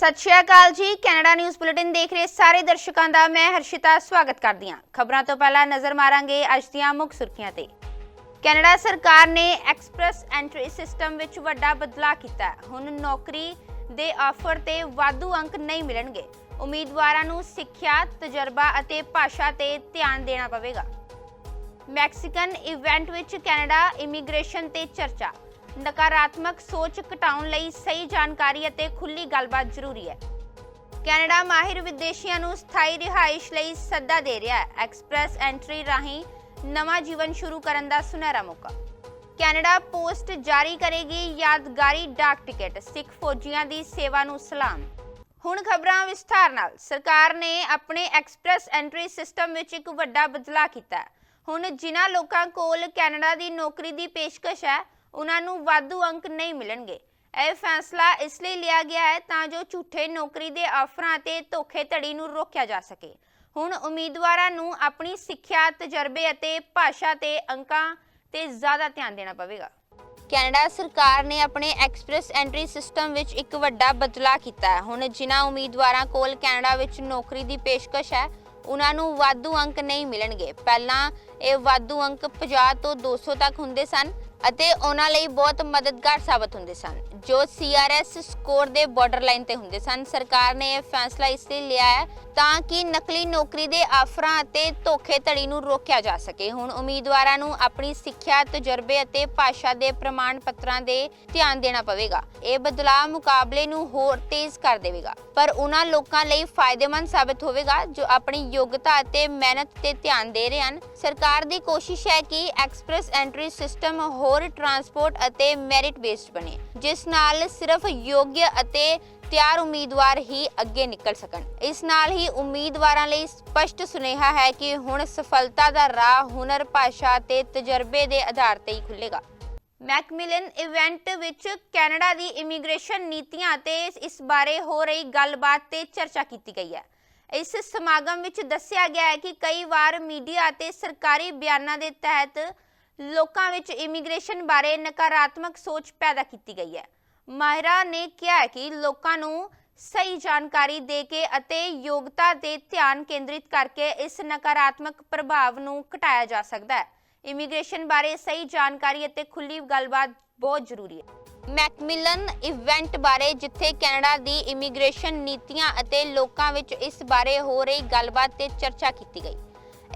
ਸਤਿ ਸ਼੍ਰੀ ਅਕਾਲ ਜੀ। Canada news bulletin ਦੇਖ ਰਹੇ ਸਾਰੇ ਦਰਸ਼ਕਾਂ ਦਾ ਮੈਂ ਹਰਸ਼ਿਤਾ ਸਵਾਗਤ ਕਰਦੀ ਹਾਂ। ਖਬਰਾਂ ਤੋਂ ਪਹਿਲਾਂ ਨਜ਼ਰ ਮਾਰਾਂਗੇ ਅੱਜ ਦੀਆਂ ਮੁੱਖ ਸੁਰਖੀਆਂ ਤੇ। ਕੈਨੇਡਾ ਸਰਕਾਰ ਨੇ ਐਕਸਪ੍ਰੈਸ ਐਂਟਰੀ ਸਿਸਟਮ ਵਿੱਚ ਵੱਡਾ ਬਦਲਾਅ ਕੀਤਾ ਹੁਣ ਨੌਕਰੀ ਦੇ ਆਫਰ ਤੇ ਵਾਧੂ ਅੰਕ ਨਹੀਂ ਮਿਲਣਗੇ। ਉਮੀਦਵਾਰਾਂ ਨੂੰ ਸਿੱਖਿਆ, ਤਜਰਬਾ ਅਤੇ ਭਾਸ਼ਾ ਤੇ ਧਿਆਨ ਦੇਣਾ ਪਵੇਗਾ। ਮੈਕਸੀਕਨ ਇਵੈਂਟ ਵਿੱਚ ਕੈਨੇਡਾ ਇਮੀਗ੍ਰੇਸ਼ਨ ਤੇ ਚਰਚਾ। ਨਕਾਰਾਤਮਕ ਸੋਚ ਘਟਾਉਣ ਲਈ ਸਹੀ ਜਾਣਕਾਰੀ ਅਤੇ ਖੁੱਲੀ ਗੱਲਬਾਤ ਜ਼ਰੂਰੀ ਹੈ। ਕੈਨੇਡਾ ਮਾਹਿਰ ਵਿਦੇਸ਼ੀਆਂ ਨੂੰ ਸਥਾਈ ਰਿਹਾਇਸ਼ ਲਈ ਸੱਦਾ ਦੇ ਰਿਹਾ ਹੈ। ਐਕਸਪ੍ਰੈਸ ਐਂਟਰੀ ਰਾਹੀਂ ਨਵਾਂ ਜੀਵਨ ਸ਼ੁਰੂ ਕਰਨ ਦਾ ਸੁਨਹਿਰਾ ਮੌਕਾ। ਕੈਨੇਡਾ ਪੋਸਟ ਜਾਰੀ ਕਰੇਗੀ ਯਾਦਗਾਰੀ ਡਾਕ ਟਿਕਟ, ਸਿੱਖ ਫੌਜੀਆਂ ਦੀ ਸੇਵਾ ਨੂੰ ਸਲਾਮ। ਹੁਣ ਖਬਰਾਂ ਵਿਸਥਾਰ ਨਾਲ। ਸਰਕਾਰ ਨੇ ਆਪਣੇ ਐਕਸਪ੍ਰੈਸ ਐਂਟਰੀ ਸਿਸਟਮ ਵਿੱਚ ਇੱਕ ਵੱਡਾ ਬਦਲਾਅ ਕੀਤਾ ਹੁਣ ਜਿਨ੍ਹਾਂ ਲੋਕਾਂ ਕੋਲ ਕੈਨੇਡਾ ਦੀ ਨੌਕਰੀ ਦੀ ਪੇਸ਼ਕਸ਼ ਹੈ ਉਹਨਾਂ ਨੂੰ ਵਾਧੂ ਅੰਕ ਨਹੀਂ ਮਿਲਣਗੇ। ਇਹ ਫੈਸਲਾ ਇਸ ਲਈ ਲਿਆ ਗਿਆ ਹੈ ਤਾਂ ਜੋ ਝੂਠੇ ਨੌਕਰੀ ਦੇ ਆਫਰਾਂ ਅਤੇ ਧੋਖੇਧੜੀ ਨੂੰ ਰੋਕਿਆ ਜਾ ਸਕੇ। ਹੁਣ ਉਮੀਦਵਾਰਾਂ ਨੂੰ ਆਪਣੀ ਸਿੱਖਿਆ, ਤਜਰਬੇ ਅਤੇ ਭਾਸ਼ਾ ਤੇ ਅੰਕਾਂ ਤੇ ਜ਼ਿਆਦਾ ਧਿਆਨ ਦੇਣਾ ਪਵੇਗਾ। ਕੈਨੇਡਾ ਸਰਕਾਰ ਨੇ ਆਪਣੇ ਐਕਸਪ੍ਰੈਸ ਐਂਟਰੀ ਸਿਸਟਮ ਵਿੱਚ ਇੱਕ ਵੱਡਾ ਬਦਲਾਅ ਕੀਤਾ ਹੈ। ਹੁਣ ਜਿਨ੍ਹਾਂ ਉਮੀਦਵਾਰਾਂ ਕੋਲ ਕੈਨੇਡਾ ਵਿੱਚ ਨੌਕਰੀ ਦੀ ਪੇਸ਼ਕਸ਼ ਹੈ, ਉਹਨਾਂ ਨੂੰ ਵਾਧੂ ਅੰਕ ਨਹੀਂ ਮਿਲਣਗੇ। ਪਹਿਲਾਂ ਇਹ ਵਾਧੂ ਅੰਕ 50 ਤੋਂ 200 ਤੱਕ ਹੁੰਦੇ ਸਨ ਅਤੇ ਉਹਨਾਂ ਲਈ ਬਹੁਤ ਮਦਦਗਾਰ ਸਾਬਤ ਹੁੰਦੇ ਸਨ, ਜੋ ਸੀਆਰਐਸ ਸਕੋਰ ਦੇ ਬਾਰਡਰ ਲਾਈਨ ਤੇ ਹੁੰਦੇ ਸਨ। ਸਰਕਾਰ ਨੇ ਇਹ ਫੈਸਲਾ ਇਸ ਲਈ ਲਿਆ ਹੈ ਤਾਂ ਕਿ ਨਕਲੀ ਨੌਕਰੀ ਦੇ ਆਫਰਾਂ ਅਤੇ ਧੋਖੇਧੜੀ ਨੂੰ ਰੋਕਿਆ ਜਾ ਸਕੇ। ਹੁਣ ਉਮੀਦਵਾਰਾਂ ਨੂੰ ਆਪਣੀ ਸਿੱਖਿਆ, ਤਜਰਬੇ ਅਤੇ ਭਾਸ਼ਾ ਦੇ ਪ੍ਰਮਾਣ ਪੱਤਰਾਂ ਦੇ ਧਿਆਨ ਦੇਣਾ ਪਵੇਗਾ। ਇਹ ਬਦਲਾਅ ਮੁਕਾਬਲੇ ਨੂੰ ਹੋਰ ਤੇਜ਼ ਕਰ ਦੇਵੇਗਾ। ਪਰ ਉਹਨਾਂ ਲੋਕਾਂ ਲਈ ਫਾਇਦੇਮੰਦ ਸਾਬਤ ਹੋਵੇਗਾ, ਜੋ ਆਪਣੀ ਯੋਗਤਾ ਅਤੇ ਮਿਹਨਤ ਤੇ ਧਿਆਨ ਦੇ ਰਹੇ ਹਨ। ਸਰਕਾਰ ਦੀ ਕੋਸ਼ਿਸ਼ ਹੈ ਕਿ ਐਕਸਪ੍ਰੈਸ ਐਂਟਰੀ ਸਿਸਟਮ ਹੋਰ ਟਰਾਂਸਪੋਰਟ ਅਤੇ ਮੈਰਿਟ ਬੇਸਡ ਬਣੇ, ਜਿਸ ਨਾਲ ਸਿਰਫ ਯੋਗ ਅਤੇ ਤਿਆਰ ਉਮੀਦਵਾਰ ਹੀ ਅੱਗੇ ਨਿਕਲ ਸਕਣ। ਇਸ ਨਾਲ ਹੀ ਉਮੀਦਵਾਰਾਂ ਲਈ ਸਪਸ਼ਟ ਸੁਨੇਹਾ ਹੈ ਕਿ ਹੁਣ ਸਫਲਤਾ ਦਾ ਰਾਹ ਹੁਨਰ, ਭਾਸ਼ਾ ਤੇ ਤਜਰਬੇ ਦੇ ਆਧਾਰ ਤੇ ਹੀ ਖੁੱਲੇਗਾ ਮੈਕਮਿਲਨ ਇਵੈਂਟ ਵਿੱਚ ਕੈਨੇਡਾ ਦੀ ਇਮੀਗ੍ਰੇਸ਼ਨ ਨੀਤੀਆਂ ਅਤੇ ਇਸ ਬਾਰੇ ਹੋ ਰਹੀ ਗੱਲਬਾਤ ਤੇ ਚਰਚਾ ਕੀਤੀ ਗਈ ਹੈ। ਇਸ ਸਮਾਗਮ ਵਿੱਚ ਦੱਸਿਆ ਗਿਆ ਹੈ ਕਿ ਕਈ ਵਾਰ ਮੀਡੀਆ ਅਤੇ ਸਰਕਾਰੀ ਬਿਆਨਾਂ ਦੇ ਤਹਿਤ ਲੋਕਾਂ ਵਿੱਚ ਇਮੀਗ੍ਰੇਸ਼ਨ ਬਾਰੇ ਨਕਾਰਾਤਮਕ ਸੋਚ ਪੈਦਾ ਕੀਤੀ ਗਈ ਹੈ। ਮਾਹਿਰਾ ਨੇ ਕਿਹਾ ਕਿ ਲੋਕਾਂ ਨੂੰ ਸਹੀ ਜਾਣਕਾਰੀ ਦੇ ਕੇ ਅਤੇ ਯੋਗਤਾ ਤੇ ਧਿਆਨ ਕੇਂਦਰਿਤ ਕਰਕੇ ਇਸ ਨਕਾਰਾਤਮਕ ਪ੍ਰਭਾਵ ਨੂੰ ਘਟਾਇਆ ਜਾ ਸਕਦਾ ਹੈ। ਇਮੀਗ੍ਰੇਸ਼ਨ ਬਾਰੇ ਸਹੀ ਜਾਣਕਾਰੀ ਅਤੇ ਖੁੱਲੀ ਗੱਲਬਾਤ ਬਹੁਤ ਜ਼ਰੂਰੀ ਹੈ। ਮੈਕਮਿਲਨ ਇਵੈਂਟ ਬਾਰੇ ਜਿੱਥੇ ਕੈਨੇਡਾ ਦੀ ਇਮੀਗ੍ਰੇਸ਼ਨ ਨੀਤੀਆਂ ਅਤੇ ਲੋਕਾਂ ਵਿੱਚ ਇਸ ਬਾਰੇ ਹੋ ਰਹੀ ਗੱਲਬਾਤ ਤੇ ਚਰਚਾ ਕੀਤੀ ਗਈ।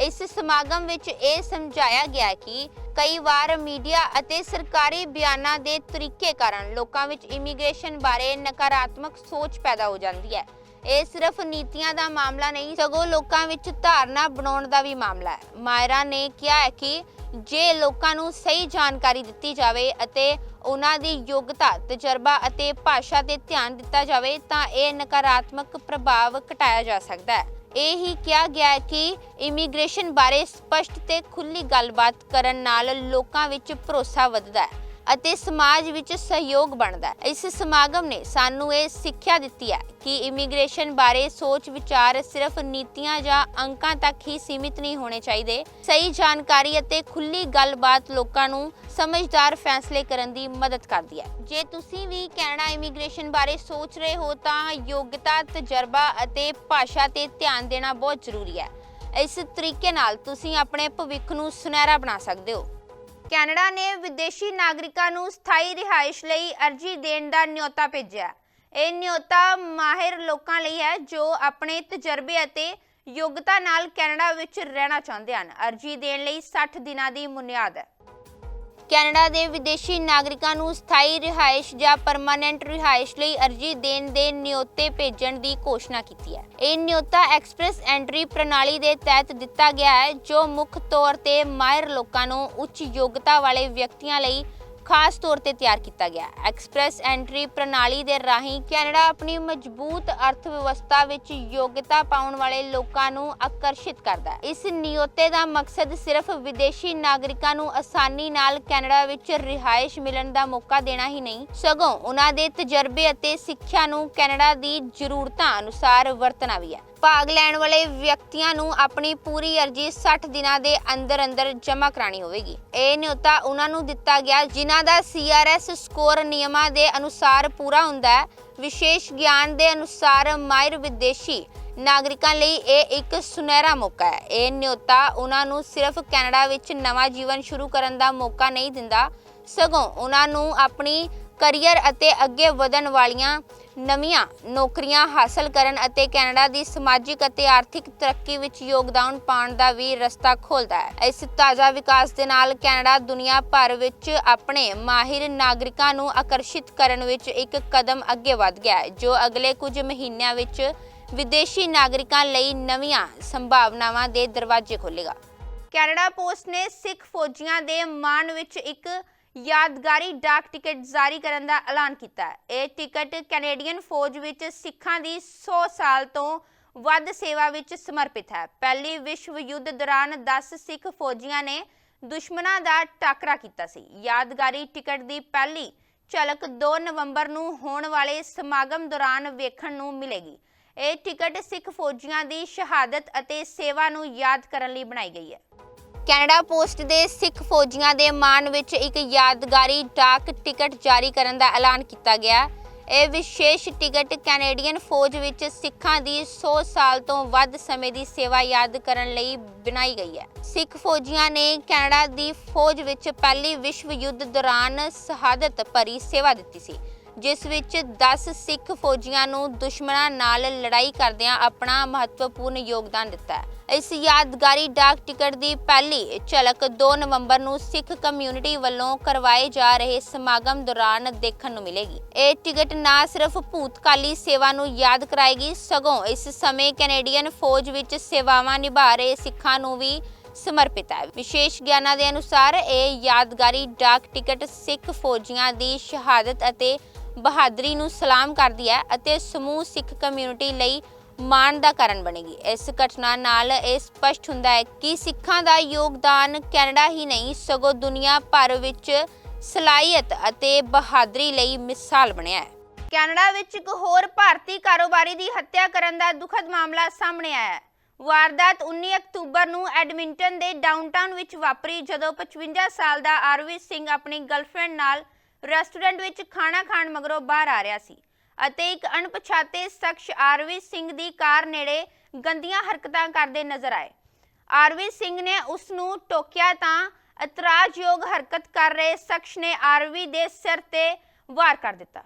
ਇਸ ਸਮਾਗਮ ਵਿੱਚ ਇਹ ਸਮਝਾਇਆ ਗਿਆ ਕਿ ਕਈ ਵਾਰ ਮੀਡੀਆ ਅਤੇ ਸਰਕਾਰੀ ਬਿਆਨਾਂ ਦੇ ਤਰੀਕੇ ਕਾਰਨ ਲੋਕਾਂ ਵਿੱਚ ਇਮੀਗ੍ਰੇਸ਼ਨ ਬਾਰੇ ਨਕਾਰਾਤਮਕ ਸੋਚ ਪੈਦਾ ਹੋ ਜਾਂਦੀ ਹੈ। ਇਹ ਸਿਰਫ ਨੀਤੀਆਂ ਦਾ ਮਾਮਲਾ ਨਹੀਂ, ਸਗੋਂ ਲੋਕਾਂ ਵਿੱਚ ਧਾਰਨਾ ਬਣਾਉਣ ਦਾ ਵੀ ਮਾਮਲਾ ਹੈ। ਮਾਇਰਾ ਨੇ ਕਿਹਾ ਹੈ ਕਿ ਜੇ ਲੋਕਾਂ ਨੂੰ ਸਹੀ ਜਾਣਕਾਰੀ ਦਿੱਤੀ ਜਾਵੇ ਅਤੇ ਉਹਨਾਂ ਦੀ ਯੋਗਤਾ, ਤਜਰਬਾ ਅਤੇ ਭਾਸ਼ਾ ਤੇ ਧਿਆਨ ਦਿੱਤਾ ਜਾਵੇ, ਤਾਂ ਇਹ ਨਕਾਰਾਤਮਕ ਪ੍ਰਭਾਵ ਘਟਾਇਆ ਜਾ ਸਕਦਾ ਹੈ। ਇਹ ਹੀ ਕਿਹਾ ਗਿਆ ਕਿ ਇਮੀਗ੍ਰੇਸ਼ਨ ਬਾਰੇ ਸਪਸ਼ਟ ਤੇ ਖੁੱਲੀ ਗੱਲਬਾਤ ਕਰਨ ਨਾਲ ਲੋਕਾਂ ਵਿੱਚ ਭਰੋਸਾ ਵੱਧਦਾ ਹੈ। ਅਤੇ ਸਮਾਜ ਵਿੱਚ ਸਹਿਯੋਗ ਬਣਦਾ ਹੈ। ਇਸ ਸਮਾਗਮ ਨੇ ਸਾਨੂੰ ਇਹ ਸਿੱਖਿਆ ਦਿੱਤੀ ਹੈ ਕਿ ਇਮੀਗ੍ਰੇਸ਼ਨ ਬਾਰੇ ਸੋਚ ਵਿਚਾਰ ਸਿਰਫ ਨੀਤੀਆਂ ਜਾਂ ਅੰਕਾਂ ਤੱਕ ਹੀ ਸੀਮਿਤ ਨਹੀਂ ਹੋਣੇ ਚਾਹੀਦੇ। ਸਹੀ ਜਾਣਕਾਰੀ ਅਤੇ ਖੁੱਲੀ ਗੱਲਬਾਤ ਲੋਕਾਂ ਨੂੰ ਸਮਝਦਾਰ ਫੈਸਲੇ ਕਰਨ ਦੀ ਮਦਦ ਕਰਦੀ ਹੈ। ਜੇ ਤੁਸੀਂ ਵੀ ਕੈਨੇਡਾ ਇਮੀਗ੍ਰੇਸ਼ਨ ਬਾਰੇ ਸੋਚ ਰਹੇ ਹੋ ਤਾਂ ਯੋਗਤਾ, ਤਜਰਬਾ ਅਤੇ ਭਾਸ਼ਾ ਤੇ ਧਿਆਨ ਦੇਣਾ ਬਹੁਤ ਜ਼ਰੂਰੀ ਹੈ। ਇਸ ਤਰੀਕੇ ਨਾਲ ਤੁਸੀਂ ਆਪਣੇ ਭਵਿੱਖ ਨੂੰ ਸੁਨਹਿਰਾ ਬਣਾ ਸਕਦੇ ਹੋ। ਕੈਨੇਡਾ ਨੇ ਵਿਦੇਸ਼ੀ ਨਾਗਰਿਕਾਂ ਨੂੰ ਸਥਾਈ ਰਿਹਾਇਸ਼ ਲਈ ਅਰਜ਼ੀ ਦੇਣ ਦਾ ਨਿਯੋਤਾ ਭੇਜਿਆ। ਇਹ ਨਿਯੋਤਾ ਮਾਹਿਰ ਲੋਕਾਂ ਲਈ ਹੈ ਜੋ ਆਪਣੇ ਤਜਰਬੇ ਅਤੇ ਯੋਗਤਾ ਨਾਲ ਕੈਨੇਡਾ ਵਿੱਚ ਰਹਿਣਾ ਚਾਹੁੰਦੇ ਹਨ। ਅਰਜ਼ੀ ਦੇਣ ਲਈ 60 ਦਿਨਾਂ ਦੀ ਮੁਨਿਆਦ ਹੈ। ਕੈਨੇਡਾ ਦੇ ਵਿਦੇਸ਼ੀ ਨਾਗਰਿਕਾਂ ਨੂੰ ਸਥਾਈ ਰਿਹਾਇਸ਼ ਜਾਂ ਪਰਮਾਨੈਂਟ ਰਿਹਾਇਸ਼ ਲਈ ਅਰਜ਼ੀ ਦੇਣ ਦੇ ਨਿਯੋਤੇ ਭੇਜਣ ਦੀ ਘੋਸ਼ਣਾ ਕੀਤੀ ਹੈ। ਇਹ ਨਿਯੋਤਾ ਐਕਸਪ੍ਰੈਸ ਐਂਟਰੀ ਪ੍ਰਣਾਲੀ ਦੇ ਤਹਿਤ ਦਿੱਤਾ ਗਿਆ ਹੈ, ਜੋ ਮੁੱਖ ਤੌਰ ਤੇ ਮਾਇਰ ਲੋਕਾਂ ਨੂੰ ਉੱਚ ਯੋਗਤਾ ਵਾਲੇ ਵਿਅਕਤੀਆਂ ਲਈ ਖਾਸ ਤੌਰ ਤੇ ਤਿਆਰ ਕੀਤਾ ਗਿਆ। ਐਕਸਪ੍ਰੈਸ ਐਂਟਰੀ ਪ੍ਰਣਾਲੀ ਦੇ ਰਾਹੀਂ ਕੈਨੇਡਾ ਆਪਣੀ ਮਜ਼ਬੂਤ ਅਰਥ ਵਿਵਸਥਾ ਵਿੱਚ ਯੋਗਤਾ ਪਾਉਣ ਵਾਲੇ ਲੋਕਾਂ ਨੂੰ ਆਕਰਸ਼ਿਤ ਕਰਦਾ ਹੈ। ਇਸ ਨਿਯੋਤੇ ਦਾ ਮਕਸਦ ਸਿਰਫ ਵਿਦੇਸ਼ੀ ਨਾਗਰਿਕਾਂ ਨੂੰ ਆਸਾਨੀ ਨਾਲ ਕੈਨੇਡਾ ਵਿੱਚ ਰਿਹਾਇਸ਼ ਮਿਲਣ ਦਾ ਮੌਕਾ ਦੇਣਾ ਹੀ ਨਹੀਂ, ਸਗੋਂ ਉਹਨਾਂ ਦੇ ਤਜਰਬੇ ਅਤੇ ਸਿੱਖਿਆ ਨੂੰ ਕੈਨੇਡਾ ਦੀ ਜ਼ਰੂਰਤਾਂ ਅਨੁਸਾਰ ਵਰਤਣਾ ਵੀ ਹੈ। ਭਾਗ ਲੈਣ ਵਾਲੇ ਵਿਅਕਤੀਆਂ ਨੂੰ ਆਪਣੀ ਪੂਰੀ ਅਰਜ਼ੀ 60 ਦਿਨਾਂ ਦੇ ਅੰਦਰ ਅੰਦਰ ਜਮ੍ਹਾਂ ਕਰਾਣੀ ਹੋਵੇਗੀ। ਇਹ ਨਿਯੋਤਾ ਉਹਨਾਂ ਨੂੰ ਦਿੱਤਾ ਗਿਆ, ਜਿਨ੍ਹਾਂ ਦਾ ਸੀਆਰਐਸ ਸਕੋਰ ਨਿਯਮਾਂ ਦੇ ਅਨੁਸਾਰ ਪੂਰਾ ਹੁੰਦਾ ਹੈ। ਵਿਸ਼ੇਸ਼ ਗਿਆਨ ਦੇ ਅਨੁਸਾਰ ਮਾਇਰ ਵਿਦੇਸ਼ੀ ਨਾਗਰਿਕਾਂ ਲਈ ਇਹ ਇੱਕ ਸੁਨਹਿਰਾ ਮੌਕਾ ਹੈ। ਇਹ ਨਿਯੋਤਾ ਉਹਨਾਂ ਨੂੰ ਸਿਰਫ ਕੈਨੇਡਾ ਵਿੱਚ ਨਵਾਂ ਜੀਵਨ ਸ਼ੁਰੂ ਕਰਨ ਦਾ ਮੌਕਾ ਨਹੀਂ ਦਿੰਦਾ, ਸਗੋਂ ਉਹਨਾਂ ਨੂੰ ਆਪਣੀ ਕਰੀਅਰ ਅਤੇ ਅੱਗੇ ਵਧਣ ਵਾਲੀਆਂ ਨਵੀਆਂ ਨੌਕਰੀਆਂ ਹਾਸਲ ਕਰਨ ਅਤੇ ਕੈਨੇਡਾ ਦੀ ਸਮਾਜਿਕ ਅਤੇ ਆਰਥਿਕ ਤਰੱਕੀ ਵਿੱਚ ਯੋਗਦਾਨ ਪਾਉਣ ਦਾ ਵੀ ਰਸਤਾ ਖੋਲਦਾ ਹੈ। ਇਸ ਤਾਜ਼ਾ ਵਿਕਾਸ ਦੇ ਨਾਲ ਕੈਨੇਡਾ ਦੁਨੀਆ ਭਰ ਵਿੱਚ ਆਪਣੇ ਮਾਹਿਰ ਨਾਗਰਿਕਾਂ ਨੂੰ ਆਕਰਸ਼ਿਤ ਕਰਨ ਵਿੱਚ ਇੱਕ ਕਦਮ ਅੱਗੇ ਵਧ ਗਿਆ ਹੈ, ਜੋ ਅਗਲੇ ਕੁਝ ਮਹੀਨਿਆਂ ਵਿੱਚ ਵਿਦੇਸ਼ੀ ਨਾਗਰਿਕਾਂ ਲਈ ਨਵੀਆਂ ਸੰਭਾਵਨਾਵਾਂ ਦੇ ਦਰਵਾਜ਼ੇ ਖੋਲ੍ਹੇਗਾ। ਕੈਨੇਡਾ ਪੋਸਟ ਨੇ ਸਿੱਖ ਫੌਜੀਆਂ ਦੇ ਮਾਣ ਵਿੱਚ ਇੱਕ ਯਾਦਗਾਰੀ ਡਾਕ ਟਿਕਟ ਜਾਰੀ ਕਰਨ ਦਾ ਐਲਾਨ ਕੀਤਾ ਹੈ। ਇਹ ਟਿਕਟ ਕੈਨੇਡੀਅਨ ਫੌਜ ਵਿੱਚ ਸਿੱਖਾਂ ਦੀ 100 ਸਾਲ ਤੋਂ ਵੱਧ ਸੇਵਾ ਵਿੱਚ ਸਮਰਪਿਤ ਹੈ। ਪਹਿਲੀ ਵਿਸ਼ਵ ਯੁੱਧ ਦੌਰਾਨ 10 ਸਿੱਖ ਫੌਜੀਆਂ ਨੇ ਦੁਸ਼ਮਣਾਂ ਦਾ ਟਾਕਰਾ ਕੀਤਾ ਸੀ। ਯਾਦਗਾਰੀ ਟਿਕਟ ਦੀ ਪਹਿਲੀ ਝਲਕ 2 ਨਵੰਬਰ ਨੂੰ ਹੋਣ ਵਾਲੇ ਸਮਾਗਮ ਦੌਰਾਨ ਵੇਖਣ ਨੂੰ ਮਿਲੇਗੀ। ਇਹ ਟਿਕਟ ਸਿੱਖ ਫੌਜੀਆਂ ਦੀ ਸ਼ਹਾਦਤ ਅਤੇ ਸੇਵਾ ਨੂੰ ਯਾਦ ਕਰਨ ਲਈ ਬਣਾਈ ਗਈ ਹੈ। ਕੈਨੇਡਾ ਪੋਸਟ ਦੇ ਸਿੱਖ ਫੌਜੀਆਂ ਦੇ ਮਾਣ ਵਿੱਚ ਇੱਕ ਯਾਦਗਾਰੀ ਡਾਕ ਟਿਕਟ ਜਾਰੀ ਕਰਨ ਦਾ ਐਲਾਨ ਕੀਤਾ ਗਿਆ। ਇਹ ਵਿਸ਼ੇਸ਼ ਟਿਕਟ ਕੈਨੇਡੀਅਨ ਫੌਜ ਵਿੱਚ ਸਿੱਖਾਂ ਦੀ 100 ਸਾਲ ਤੋਂ ਵੱਧ ਸਮੇਂ ਦੀ ਸੇਵਾ ਯਾਦ ਕਰਨ ਲਈ ਬਣਾਈ ਗਈ ਹੈ। ਸਿੱਖ ਫੌਜੀਆਂ ਨੇ ਕੈਨੇਡਾ ਦੀ ਫੌਜ ਵਿੱਚ ਪਹਿਲੀ ਵਿਸ਼ਵ ਯੁੱਧ ਦੌਰਾਨ ਸ਼ਹਾਦਤ ਭਰੀ ਸੇਵਾ ਦਿੱਤੀ ਸੀ। ਜਿਸ ਵਿੱਚ 10 ਸਿੱਖ ਫੌਜੀਆਂ ਨੂੰ ਦੁਸ਼ਮਣਾਂ ਨਾਲ ਲੜਾਈ ਕਰਦਿਆਂ ਆਪਣਾ ਮਹੱਤਵਪੂਰਨ ਯੋਗਦਾਨ ਦਿੱਤਾ ਹੈ। ਇਸ ਯਾਦਗਾਰੀ ਡਾਕ ਟਿਕਟ ਦੀ ਪਹਿਲੀ ਝਲਕ 2 ਨਵੰਬਰ ਨੂੰ ਸਿੱਖ ਕਮਿਊਨਿਟੀ ਵੱਲੋਂ ਕਰਵਾਏ ਜਾ ਰਹੇ ਸਮਾਗਮ ਦੌਰਾਨ ਦੇਖਣ ਨੂੰ ਮਿਲੇਗੀ। ਇਹ ਟਿਕਟ ਨਾ ਸਿਰਫ ਭੂਤਕਾਲੀ ਸੇਵਾ ਨੂੰ ਯਾਦ ਕਰਾਏਗੀ, ਸਗੋਂ ਇਸ ਸਮੇਂ ਕੈਨੇਡੀਅਨ ਫੌਜ ਵਿੱਚ ਸੇਵਾਵਾਂ ਨਿਭਾ ਰਹੇ ਸਿੱਖਾਂ ਨੂੰ ਵੀ ਸਮਰਪਿਤ ਹੈ। ਵਿਸ਼ੇਸ਼ ਗਿਆਨਾਂ ਦੇ ਅਨੁਸਾਰ ਇਹ ਯਾਦਗਾਰੀ ਡਾਕ ਟਿਕਟ ਸਿੱਖ ਫੌਜੀਆਂ ਦੀ ਸ਼ਹਾਦਤ ਅਤੇ ਬਹਾਦਰੀ ਨੂੰ ਸਲਾਮ ਕਰਦੀ ਹੈ ਅਤੇ ਸਮੂਹ ਸਿੱਖ ਕਮਿਊਨਿਟੀ ਲਈ ਮਾਣ ਦਾ ਕਾਰਨ ਬਣੇਗੀ। ਇਸ ਘਟਨਾ ਨਾਲ ਇਹ ਸਪਸ਼ਟ ਹੁੰਦਾ ਹੈ ਕਿ ਸਿੱਖਾਂ ਦਾ ਯੋਗਦਾਨ ਕੈਨੇਡਾ ਹੀ ਨਹੀਂ, ਸਗੋਂ ਦੁਨੀਆ ਭਰ ਵਿੱਚ ਸਲਾਹੀਅਤ ਅਤੇ ਬਹਾਦਰੀ ਲਈ ਮਿਸਾਲ ਬਣਿਆ ਹੈ। ਕੈਨੇਡਾ ਵਿੱਚ ਇੱਕ ਹੋਰ ਭਾਰਤੀ ਕਾਰੋਬਾਰੀ ਦੀ ਹੱਤਿਆ ਕਰਨ ਦਾ ਦੁਖਦ ਮਾਮਲਾ ਸਾਹਮਣੇ ਆਇਆ ਹੈ। ਵਾਰਦਾਤ 19 ਅਕਤੂਬਰ ਨੂੰ ਐਡਮਿੰਟਨ ਦੇ ਡਾਊਨਟਾਊਨ ਵਿੱਚ ਵਾਪਰੀ, ਜਦੋਂ 55 ਸਾਲ ਦਾ ਆਰਵੀ ਸਿੰਘ ਆਪਣੀ ਗਰਲਫ੍ਰੈਂਡ ਨਾਲ ਰੈਸਟੋਰੈਂਟ ਵਿੱਚ ਖਾਣਾ ਖਾਣ ਮਗਰੋਂ ਬਾਹਰ ਆ ਰਿਹਾ ਸੀ ਅਤੇ ਇੱਕ ਅਣਪਛਾਤੇ ਸ਼ਖਸ ਆਰਵੀ ਸਿੰਘ ਦੀ ਕਾਰ ਨੇੜੇ ਗੰਦੀਆਂ ਹਰਕਤਾਂ ਕਰਦੇ ਨਜ਼ਰ ਆਏ। ਆਰਵੀ ਸਿੰਘ ਨੇ ਉਸ ਨੂੰ ਟੋਕਿਆ ਤਾਂ ਇਤਰਾਜ਼ਯੋਗ ਹਰਕਤ ਕਰ ਰਹੇ ਸ਼ਖਸ ਨੇ ਆਰਵੀ ਦੇ ਸਿਰ ਤੇ ਵਾਰ ਕਰ ਦਿੱਤਾ।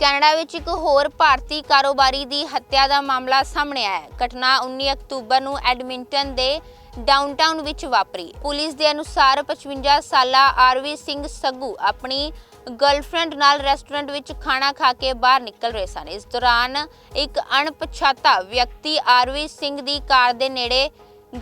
ਕੈਨੇਡਾ ਵਿੱਚ ਇੱਕ ਹੋਰ ਭਾਰਤੀ ਕਾਰੋਬਾਰੀ ਦੀ ਹੱਤਿਆ ਦਾ ਮਾਮਲਾ ਸਾਹਮਣੇ ਆਇਆ ਹੈ। ਘਟਨਾ 19 ਅਕਤੂਬਰ ਨੂੰ ਐਡਮਿੰਟਨ ਦੇ ਡਾਊਨਟਾਊਨ ਵਿੱਚ ਵਾਪਰੀ। ਪੁਲਿਸ ਦੇ ਅਨੁਸਾਰ 55 ਸਾਲਾ ਆਰਵੀ ਸਿੰਘ ਸੱਗੂ ਆਪਣੀ ਗਰਲਫ੍ਰੈਂਡ ਨਾਲ ਰੈਸਟੋਰੈਂਟ ਵਿੱਚ ਖਾਣਾ ਖਾ ਕੇ ਬਾਹਰ ਨਿਕਲ ਰਹੇ ਸਨ। ਇਸ ਦੌਰਾਨ ਇੱਕ ਅਣਪਛਾਤਾ ਵਿਅਕਤੀ ਆਰਵੀ ਸਿੰਘ ਦੀ ਕਾਰ ਦੇ ਨੇੜੇ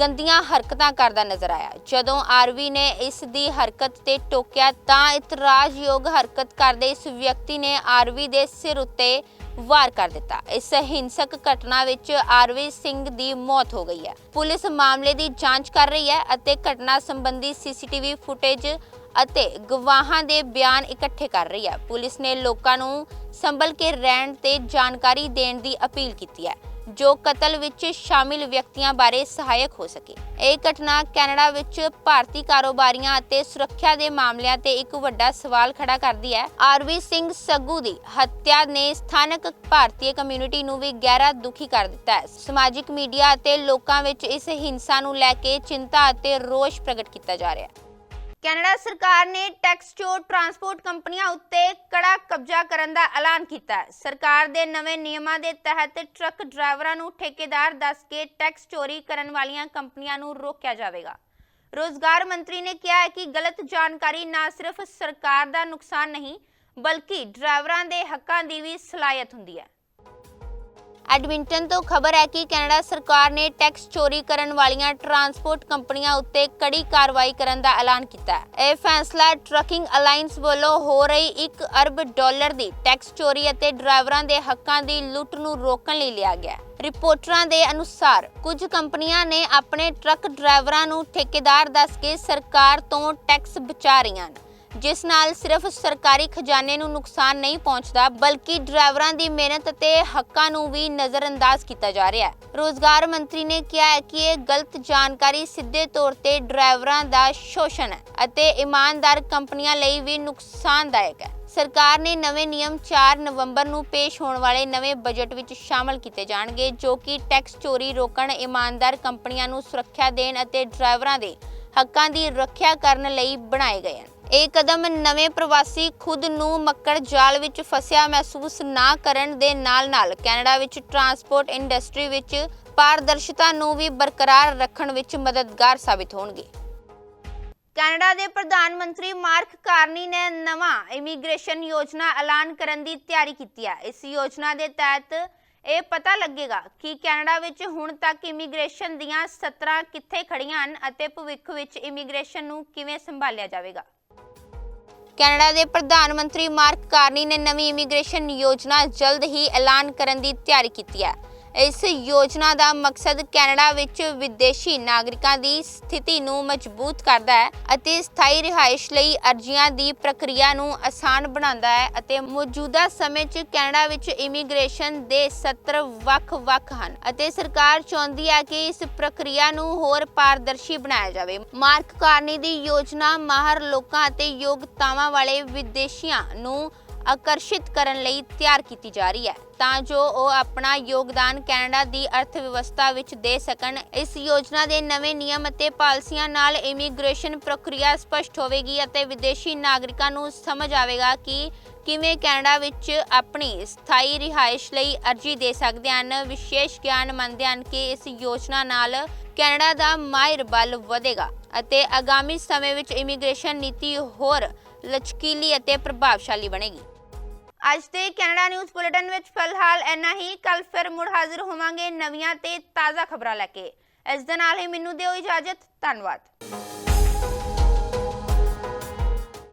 ਗੰਦੀਆਂ ਹਰਕਤਾਂ ਕਰਦਾ ਨਜ਼ਰ ਆਇਆ। ਜਦੋਂ ਆਰਵੀ ਨੇ ਇਸ ਦੀ ਹਰਕਤ ਤੇ ਟੋਕਿਆ ਤਾਂ ਇਤਰਾਜ਼ਯੋਗ ਹਰਕਤ ਕਰਦੇ ਇਸ ਵਿਅਕਤੀ ਨੇ ਆਰਵੀ ਦੇ ਸਿਰ ਉੱਤੇ ਵਾਰ ਕਰ ਦਿੱਤਾ। ਇਸ ਹਿੰਸਕ ਘਟਨਾ ਵਿੱਚ ਆਰਵੀ ਸਿੰਘ ਦੀ ਮੌਤ ਹੋ ਗਈ ਹੈ। ਪੁਲਿਸ ਮਾਮਲੇ ਦੀ ਜਾਂਚ ਕਰ ਰਹੀ ਹੈ ਅਤੇ ਘਟਨਾ ਸੰਬੰਧੀ ਸੀਸੀਟੀਵੀ ਫੁਟੇਜ ਅਤੇ ਗਵਾਹਾਂ ਦੇ ਬਿਆਨ ਇਕੱਠੇ ਕਰ ਰਹੀ ਹੈ। ਪੁਲਿਸ ਨੇ ਲੋਕਾਂ ਨੂੰ ਸੰਭਲ ਕੇ ਰਹਿਣ ਤੇ ਜਾਣਕਾਰੀ ਦੇਣ ਦੀ ਅਪੀਲ ਕੀਤੀ ਹੈ, ਜੋ ਕਤਲ ਵਿੱਚ ਸ਼ਾਮਿਲ ਵਿਅਕਤੀਆਂ ਬਾਰੇ ਸਹਾਇਕ ਹੋ ਸਕੇ। ਇਹ ਘਟਨਾ ਕੈਨੇਡਾ ਵਿੱਚ ਭਾਰਤੀ ਕਾਰੋਬਾਰੀਆਂ ਅਤੇ ਸੁਰੱਖਿਆ ਦੇ ਮਾਮਲਿਆਂ ਤੇ ਇੱਕ ਵੱਡਾ ਸਵਾਲ ਖੜਾ ਕਰਦੀ ਹੈ। ਆਰਵੀ ਸਿੰਘ ਸੱਗੂ ਦੀ ਹੱਤਿਆ ਨੇ ਸਥਾਨਕ ਭਾਰਤੀ ਕਮਿਊਨਿਟੀ ਨੂੰ ਵੀ ਗਹਿਰਾ ਦੁਖੀ ਕਰ ਦਿੱਤਾ ਹੈ। ਸਮਾਜਿਕ ਮੀਡੀਆ ਅਤੇ ਲੋਕਾਂ ਵਿੱਚ ਇਸ ਹਿੰਸਾ ਨੂੰ ਲੈ ਕੇ ਚਿੰਤਾ ਅਤੇ ਰੋਸ਼ ਪ੍ਰਗਟ ਕੀਤਾ ਜਾ ਰਿਹਾ ਹੈ। ਕੈਨੇਡਾ ਸਰਕਾਰ ਨੇ ਟੈਕਸ ਚੋਰ ਟਰਾਂਸਪੋਰਟ ਕੰਪਨੀਆਂ ਉੱਤੇ ਕੜਾ ਕਬਜ਼ਾ ਕਰਨ ਦਾ ਐਲਾਨ ਕੀਤਾ ਹੈ। ਸਰਕਾਰ ਦੇ ਨਵੇਂ ਨਿਯਮਾਂ ਦੇ ਤਹਿਤ ਟਰੱਕ ਡਰਾਈਵਰਾਂ ਨੂੰ ਠੇਕੇਦਾਰ ਦੱਸ ਕੇ ਟੈਕਸ ਚੋਰੀ ਕਰਨ ਵਾਲੀਆਂ ਕੰਪਨੀਆਂ ਨੂੰ ਰੋਕਿਆ ਜਾਵੇਗਾ। ਰੋਜ਼ਗਾਰ ਮੰਤਰੀ ਨੇ ਕਿਹਾ ਹੈ ਕਿ ਗਲਤ ਜਾਣਕਾਰੀ ਨਾ ਸਿਰਫ ਸਰਕਾਰ ਦਾ ਨੁਕਸਾਨ ਨਹੀਂ, ਬਲਕਿ ਡਰਾਈਵਰਾਂ ਦੇ ਹੱਕਾਂ ਦੀ ਵੀ ਸਲਾਹੀਅਤ ਹੁੰਦੀ ਹੈ। ਐਡਮਿੰਟਨ ਤੋਂ ਖਬਰ ਹੈ ਕਿ ਕੈਨੇਡਾ ਸਰਕਾਰ ਨੇ ਟੈਕਸ ਚੋਰੀ ਕਰਨ ਵਾਲੀਆਂ ਟਰਾਂਸਪੋਰਟ ਕੰਪਨੀਆਂ ਉੱਤੇ ਕੜੀ ਕਾਰਵਾਈ ਕਰਨ ਦਾ ਐਲਾਨ ਕੀਤਾ ਹੈ। ਇਹ ਫੈਸਲਾ ਟਰੱਕਿੰਗ ਅਲਾਈਅੰਸ ਵੱਲੋਂ ਹੋ ਰਹੀ 1 ਅਰਬ ਡਾਲਰ ਦੀ ਟੈਕਸ ਚੋਰੀ ਅਤੇ ਡਰਾਈਵਰਾਂ ਦੇ ਹੱਕਾਂ ਦੀ ਲੁੱਟ ਨੂੰ ਰੋਕਣ ਲਈ ਲਿਆ ਗਿਆ ਹੈ। ਰਿਪੋਰਟਰਾਂ ਦੇ ਅਨੁਸਾਰ, ਕੁਝ ਕੰਪਨੀਆਂ ਨੇ ਆਪਣੇ ਟਰੱਕ ਡਰਾਈਵਰਾਂ ਨੂੰ ਠੇਕੇਦਾਰ ਦੱਸ ਕੇ ਸਰਕਾਰ ਤੋਂ ਟੈਕਸ ਬਚਾ ਰਹੀਆਂ ਹਨ। ਜਿਸ ਨਾਲ ਸਿਰਫ ਸਰਕਾਰੀ ਖਜ਼ਾਨੇ ਨੂੰ ਨੁਕਸਾਨ ਨਹੀਂ ਪਹੁੰਚਦਾ, ਬਲਕਿ ਡਰਾਈਵਰਾਂ ਦੀ ਮਿਹਨਤ ਅਤੇ ਹੱਕਾਂ ਨੂੰ ਵੀ ਨਜ਼ਰਅੰਦਾਜ਼ ਕੀਤਾ ਜਾ ਰਿਹਾ ਹੈ। ਰੋਜ਼ਗਾਰ ਮੰਤਰੀ ਨੇ ਕਿਹਾ ਹੈ ਕਿ ਇਹ ਗਲਤ ਜਾਣਕਾਰੀ ਸਿੱਧੇ ਤੌਰ ਤੇ ਡਰਾਈਵਰਾਂ ਦਾ ਸ਼ੋਸ਼ਣ ਹੈ ਅਤੇ ਇਮਾਨਦਾਰ ਕੰਪਨੀਆਂ ਲਈ ਵੀ ਨੁਕਸਾਨਦਾਇਕ ਹੈ। ਸਰਕਾਰ ਨੇ ਨਵੇਂ ਨਿਯਮ 4 ਨਵੰਬਰ ਨੂੰ ਪੇਸ਼ ਹੋਣ ਵਾਲੇ ਨਵੇਂ ਬਜਟ ਵਿੱਚ ਸ਼ਾਮਲ ਕੀਤੇ ਜਾਣਗੇ, ਜੋ ਕਿ ਟੈਕਸ ਚੋਰੀ, ਰੋਕਣ, ਇਮਾਨਦਾਰ ਕੰਪਨੀਆਂ ਨੂੰ ਸੁਰੱਖਿਆ ਦੇਣ ਅਤੇ ਡਰਾਈਵਰਾਂ ਦੇ ਹੱਕਾਂ ਦੀ ਰੱਖਿਆ ਕਰਨ ਲਈ ਬਣਾਏ ਗਏ ਹਨ। ਇਹ ਕਦਮ ਨਵੇਂ ਪ੍ਰਵਾਸੀ ਖੁਦ ਨੂੰ ਮੱਕੜ ਜਾਲ ਵਿੱਚ ਫਸਿਆ ਮਹਿਸੂਸ ਨਾ ਕਰਨ ਦੇ ਨਾਲ-ਨਾਲ ਕੈਨੇਡਾ ਵਿੱਚ ਟਰਾਂਸਪੋਰਟ ਇੰਡਸਟਰੀ ਵਿੱਚ ਪਾਰਦਰਸ਼ਤਾ ਨੂੰ ਵੀ ਬਰਕਰਾਰ ਰੱਖਣ ਵਿੱਚ ਮਦਦਗਾਰ ਸਾਬਿਤ ਹੋਣਗੇ। ਕੈਨੇਡਾ ਦੇ ਪ੍ਰਧਾਨ ਮੰਤਰੀ ਮਾਰਕ ਕਾਰਨੀ ਨੇ ਨਵਾਂ ਇਮੀਗ੍ਰੇਸ਼ਨ ਯੋਜਨਾ ਐਲਾਨ ਕਰਨ ਦੀ ਤਿਆਰੀ ਕੀਤੀ ਹੈ। ਇਸ ਯੋਜਨਾ ਦੇ ਤਹਿਤ ਇਹ ਪਤਾ ਲੱਗੇਗਾ ਕਿ ਕੈਨੇਡਾ ਵਿੱਚ ਹੁਣ ਤੱਕ ਇਮੀਗ੍ਰੇਸ਼ਨ ਦੀਆਂ 17 ਕਿੱਥੇ ਖੜੀਆਂ ਹਨ ਅਤੇ ਭਵਿੱਖ ਵਿੱਚ ਇਮੀਗ੍ਰੇਸ਼ਨ ਨੂੰ ਕਿਵੇਂ ਸੰਭਾਲਿਆ ਜਾਵੇਗਾ। ਕੈਨੇਡਾ ਦੇ ਪ੍ਰਧਾਨ ਮੰਤਰੀ ਮਾਰਕ ਕਾਰਨੀ ਨੇ ਨਵੀਂ ਇਮੀਗ੍ਰੇਸ਼ਨ ਯੋਜਨਾ ਜਲਦ ਹੀ ਐਲਾਨ ਕਰਨ ਦੀ ਤਿਆਰੀ ਕੀਤੀ ਹੈ। ਇਸ ਯੋਜਨਾ ਦਾ ਮਕਸਦ ਕੈਨੇਡਾ ਵਿੱਚ ਵਿਦੇਸ਼ੀ ਨਾਗਰਿਕਾਂ ਦੀ ਸਥਿਤੀ ਨੂੰ ਮਜ਼ਬੂਤ ਕਰਦਾ ਹੈ ਅਤੇ ਸਥਾਈ ਰਿਹਾਇਸ਼ ਲਈ ਅਰਜ਼ੀਆਂ ਦੀ ਪ੍ਰਕਿਰਿਆ ਨੂੰ ਆਸਾਨ ਬਣਾਉਂਦਾ ਹੈ ਅਤੇ ਮੌਜੂਦਾ ਸਮੇਂ 'ਚ ਕੈਨੇਡਾ ਵਿੱਚ ਇਮੀਗ੍ਰੇਸ਼ਨ ਦੇ ਸਤਰ ਵੱਖ-ਵੱਖ ਹਨ ਅਤੇ ਸਰਕਾਰ ਚਾਹੁੰਦੀ ਹੈ ਕਿ ਇਸ ਪ੍ਰਕਿਰਿਆ ਨੂੰ ਹੋਰ ਪਾਰਦਰਸ਼ੀ ਬਣਾਇਆ ਜਾਵੇ। ਮਾਰਕ ਕਾਰਨੀ ਦੀ ਯੋਜਨਾ ਮਾਹਰ ਲੋਕਾਂ ਅਤੇ ਯੋਗਤਾਵਾਂ ਵਾਲੇ ਵਿਦੇਸ਼ੀਆਂ ਨੂੰ ਆਕਰਸ਼ਿਤ ਕਰਨ ਲਈ ਤਿਆਰ ਕੀਤੀ ਜਾ ਰਹੀ ਹੈ, ਤਾਂ ਜੋ ਉਹ ਆਪਣਾ ਯੋਗਦਾਨ ਕੈਨੇਡਾ ਦੀ ਅਰਥ ਵਿਵਸਥਾ ਵਿੱਚ ਦੇ ਸਕਣ। ਇਸ ਯੋਜਨਾ ਦੇ ਨਵੇਂ ਨਿਯਮ ਅਤੇ ਪਾਲਿਸੀਆਂ ਨਾਲ ਇਮੀਗ੍ਰੇਸ਼ਨ ਪ੍ਰਕਿਰਿਆ ਸਪਸ਼ਟ ਹੋਵੇਗੀ ਅਤੇ ਵਿਦੇਸ਼ੀ ਨਾਗਰਿਕਾਂ ਨੂੰ ਸਮਝ ਆਵੇਗਾ ਕਿ ਕਿਵੇਂ ਕੈਨੇਡਾ ਵਿੱਚ ਆਪਣੀ ਸਥਾਈ ਰਿਹਾਇਸ਼ ਲਈ ਅਰਜ਼ੀ ਦੇ ਸਕਦੇ ਹਨ। ਵਿਸ਼ੇਸ਼ ਗਿਆਨ ਮੰਨਦੇ ਹਨ ਕਿ ਇਸ ਯੋਜਨਾ ਨਾਲ ਕੈਨੇਡਾ ਦਾ ਮਾਹਿਰ ਬਲ ਵਧੇਗਾ ਅਤੇ ਆਗਾਮੀ ਸਮੇਂ ਵਿੱਚ ਇਮੀਗ੍ਰੇਸ਼ਨ ਨੀਤੀ ਹੋਰ ਲਚਕੀਲੀ ਅਤੇ ਪ੍ਰਭਾਵਸ਼ਾਲੀ ਬਣੇਗੀ। ਅੱਜ ਦੇ ਕੈਨੇਡਾ ਨਿਊਜ਼ ਬੁਲੇਟਿਨ ਵਿੱਚ ਫਿਲਹਾਲ ਇੰਨਾ ਹੀ। ਕੱਲ ਫਿਰ ਮੁੜ ਹਾਜ਼ਰ ਹੋਵਾਂਗੇ ਨਵੀਆਂ ਤੇ ਤਾਜ਼ਾ ਖਬਰਾਂ ਲੈ ਕੇ। ਇਸ ਦੇ ਨਾਲ ਹੀ ਮੈਨੂੰ ਦਿਓ ਇਜਾਜ਼ਤ। ਧੰਨਵਾਦ।